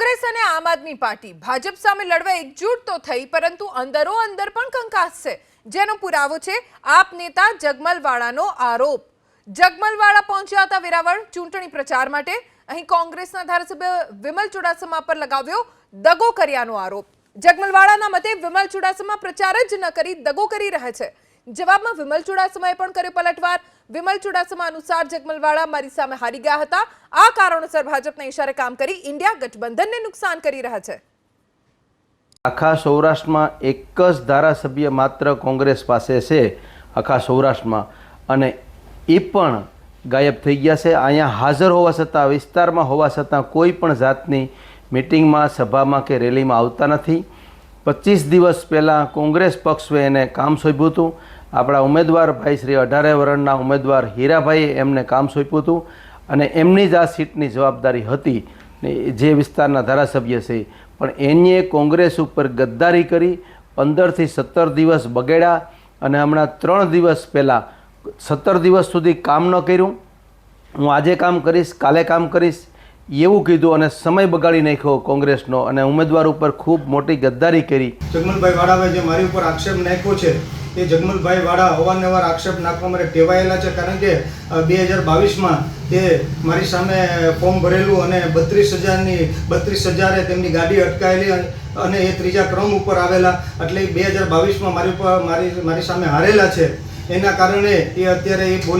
કોંગ્રેસ અને આમ આદમી પાર્ટી ભાજપ સામે લડવા એકજૂટ તો થઈ, પરંતુ અંદરો અંદર પણ કંકાસ છે. જેનો પુરાવો છે, આપ નેતા જગમલવાળાનો આરોપ. જગમલવાળા પહોંચ્યા હતા વેરાવળ ચૂંટણી પ્રચાર માટે. અહીં કોંગ્રેસના ધારાસભ્ય વિમલ ચુડાસમા પર લગાવ્યો દગો કર્યાનો આરોપ. જગમલવાળાના મતે વિમલ ચુડાસમા પ્રચાર જ ન કરી, દગો કરી રહ્યા છે. જવાબમાં વિમલ ચુડાસમાએ પણ કર્યો પલટવાર. વિમલ ચુડાસમા અનુસાર જગમલવાળા મારી સામે હારી ગયા હતા. આ કારણોસર ભાજપના ઇશારે કામ કરી ઇન્ડિયા ગઠબંધનને નુકસાન કરી રહ્યા છે. આખા સૌરાષ્ટ્રમાં એક જ ધારાસભ્ય માત્ર કોંગ્રેસ પાસે છે, આખા સૌરાષ્ટ્રમાં. અને એ પણ ગાયબ થઈ ગયા છે. અહીંયા હાજર હોવા છતાં, વિસ્તારમાં હોવા છતાં કોઈ પણ જાતની મિટિંગમાં, સભામાં કે રેલીમાં આવતા નથી. પચીસ દિવસ પહેલાં કોંગ્રેસ પક્ષે એને કામ સોંપ્યું હતું. આપણા ઉમેદવાર ભાઈ શ્રી અઢારે વરણના ઉમેદવાર હીરાભાઈએ એમને કામ સોંપ્યું હતું અને એમની જ આ સીટની જવાબદારી હતી જે વિસ્તારના ધારાસભ્ય છે. પણ એનીએ કોંગ્રેસ ઉપર ગદ્દારી કરી, પંદરથી સત્તર દિવસ બગડ્યા અને હમણાં ત્રણ દિવસ પહેલાં સત્તર દિવસ સુધી કામ ન કર્યું. હું આજે કામ કરીશ, કાલે કામ કરીશ, એવું કીધું અને સમય બગાડી નાખ્યો કોંગ્રેસનો અને ઉમેદવાર ઉપર ખૂબ મોટી ગદ્દારી કરી. જગમનભાઈ વાળાભાઈ, જે મારી ઉપર આક્ષેપ નાખ્યો છે એ જગમલભાઈ વાળા અવારનવાર આક્ષેપ નાખવા માટે ટેવાયેલા છે, કારણ કે બે હજાર બાવીસમાં તે મારી સામે ફોર્મ ભરેલું અને બત્રીસ હજારની, બત્રીસ હજારે તેમની ગાડી અટકાયેલી અને એ ત્રીજા ક્રમ ઉપર આવેલા. એટલે બે હજાર બાવીસમાં મારી ઉપર મારી મારી સામે હારેલા છે. એના કારણે એ અત્યારે એ બોલી